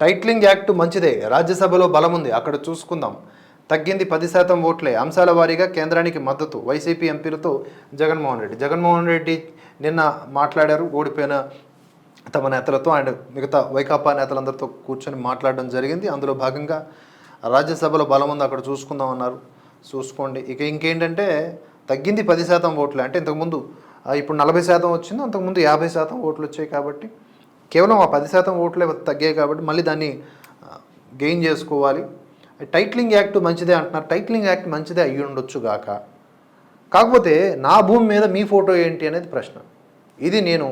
Titling act మంచిదే. రాజ్యసభలో బలం ఉంది అక్కడ చూసుకుందాం. తగ్గింది పది శాతం ఓట్లే. అంశాల వారీగా కేంద్రానికి మద్దతు. వైసీపీ ఎంపీలతో జగన్మోహన్ రెడ్డి. జగన్మోహన్ రెడ్డి నిన్న మాట్లాడారు. ఓడిపోయిన తమ నేతలతో అండ్ మిగతా వైకాపా నేతలందరితో కూర్చొని మాట్లాడడం జరిగింది. అందులో భాగంగా రాజ్యసభలో బలం ఉంది అక్కడ చూసుకుందాం అన్నారు. చూసుకోండి. ఇక ఇంకేంటంటే తగ్గింది పది శాతం ఓట్లే. అంటే ఇంతకుముందు ఇప్పుడు నలభై శాతం వచ్చింది. అంతకుముందు యాభై శాతం ఓట్లు వచ్చాయి కాబట్టి కేవలం ఆ పది శాతం ఓట్లే తగ్గాయి కాబట్టి మళ్ళీ దాన్ని గెయిన్ చేసుకోవాలి. టైట్లింగ్ యాక్ట్ మంచిదే అంటున్నారు. టైట్లింగ్ యాక్ట్ మంచిదే అయ్యి ఉండొచ్చు గాక. కాకపోతే నా భూమి మీద మీ ఫోటో ఏంటి అనేది ప్రశ్న. ఇది నేను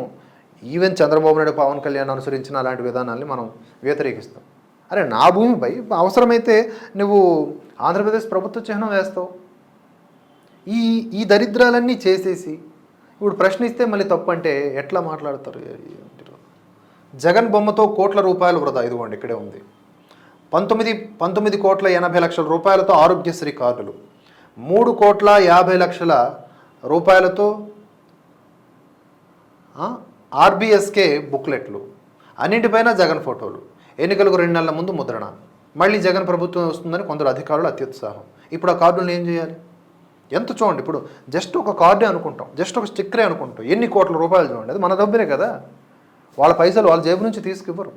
ఈవెన్ చంద్రబాబు నాయుడు పవన్ కళ్యాణ్ అనుసరించిన అలాంటి విధానాన్ని మనం వ్యతిరేకిస్తాం. అరే నా భూమిపై అవసరమైతే నువ్వు ఆంధ్రప్రదేశ్ ప్రభుత్వ చిహ్నం వేస్తావు. ఈ ఈ దరిద్రాలన్నీ చేసేసి ఇప్పుడు ప్రశ్నిస్తే మళ్ళీ తప్పు అంటే ఎట్లా మాట్లాడతారు? జగన్ బొమ్మతో కోట్ల రూపాయలు వృధా. ఇదిగోండి ఇక్కడే ఉంది. పంతొమ్మిది పంతొమ్మిది కోట్ల ఎనభై లక్షల రూపాయలతో ఆరోగ్యశ్రీ కార్డులు. మూడు కోట్ల యాభై లక్షల రూపాయలతో ఆర్బిఎస్కే బుక్లెట్లు. అన్నింటిపైన జగన్ ఫోటోలు. ఎన్నికలకు రెండు నెలల ముందు ముద్రణ. మళ్ళీ జగన్ ప్రభుత్వం వస్తుందని కొందరు అధికారులు అత్యుత్సాహం. ఇప్పుడు ఆ కార్డులను ఏం చేయాలి? ఎంత చూడండి ఇప్పుడు జస్ట్ ఒక కార్డే అనుకుంటాం జస్ట్ ఒక స్టిక్కరే అనుకుంటాం. ఎన్ని కోట్ల రూపాయలు చూడండి అది మన డబ్బునే కదా. వాళ్ళ పైసలు వాళ్ళ జేబు నుంచి తీసుకువ్వరు.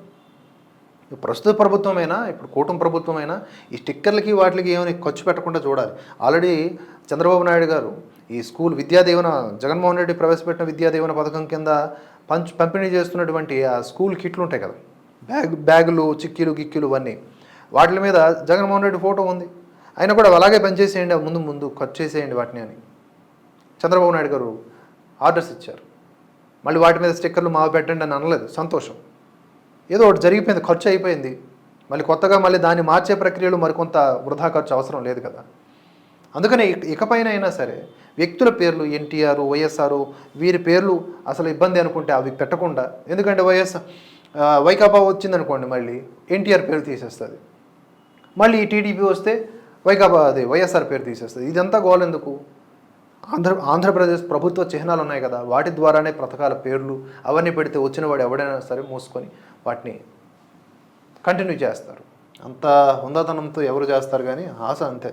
ఇప్పుడు ప్రస్తుత ప్రభుత్వమైనా ఇప్పుడు కూటమి ప్రభుత్వమైనా ఈ స్టిక్కర్లకి వాటికి ఏమైనా ఖర్చు పెట్టకుండా చూడాలి. ఆల్రెడీ చంద్రబాబు నాయుడు గారు ఈ స్కూల్ విద్యాదీవన జగన్మోహన్ రెడ్డి ప్రవేశపెట్టిన విద్యాదీవన పథకం కింద పంచ్ పంపిణీ చేస్తున్నటువంటి ఆ స్కూల్ కిట్లు ఉంటాయి కదా. బ్యాగ్ బ్యాగులు చిక్కీలు గిక్కీలు ఇవన్నీ. వాటి మీద జగన్మోహన్ రెడ్డి ఫోటో ఉంది. అయినా కూడా అలాగే పనిచేసేయండి ముందు ముందు ఖర్చు చేసేయండి వాటిని అని. చంద్రబాబు నాయుడు గారు ఆర్డర్స్ ఇచ్చారు. మళ్ళీ వాటి మీద స్టిక్కర్లు మావ పెట్టండి అని అనలేదు. సంతోషం. ఏదో ఒకటి జరిగిపోయింది ఖర్చు అయిపోయింది. మళ్ళీ కొత్తగా మళ్ళీ దాన్ని మార్చే ప్రక్రియలో మరికొంత వృధా ఖర్చు అవసరం లేదు కదా. అందుకనే ఇకపైన అయినా సరే వ్యక్తుల పేర్లు ఎన్టీఆర్ వైఎస్ఆర్ వీరి పేర్లు అసలు ఇబ్బంది అనుకుంటే అవి పెట్టకుండా ఎందుకంటే వైఎస్ వైకాపా వచ్చిందనుకోండి మళ్ళీ ఎన్టీఆర్ పేరు తీసేస్తుంది. మళ్ళీ టీడీపీ వస్తే వైకాపా అది వైఎస్ఆర్ పేరు తీసేస్తుంది. ఇదంతా గోల్ ఎందుకు? ఆంధ్ర ఆంధ్రప్రదేశ్ ప్రభుత్వ చిహ్నాలు ఉన్నాయి కదా వాటి ద్వారానే పథకాల పేర్లు అవన్నీ పెడితే వచ్చిన వాడు ఎవడైనా సరే మూసుకొని వాటిని కంటిన్యూ చేస్తారు. అంత హుందాతనంతో ఎవరు చేస్తారు కానీ ఆశ అంతే.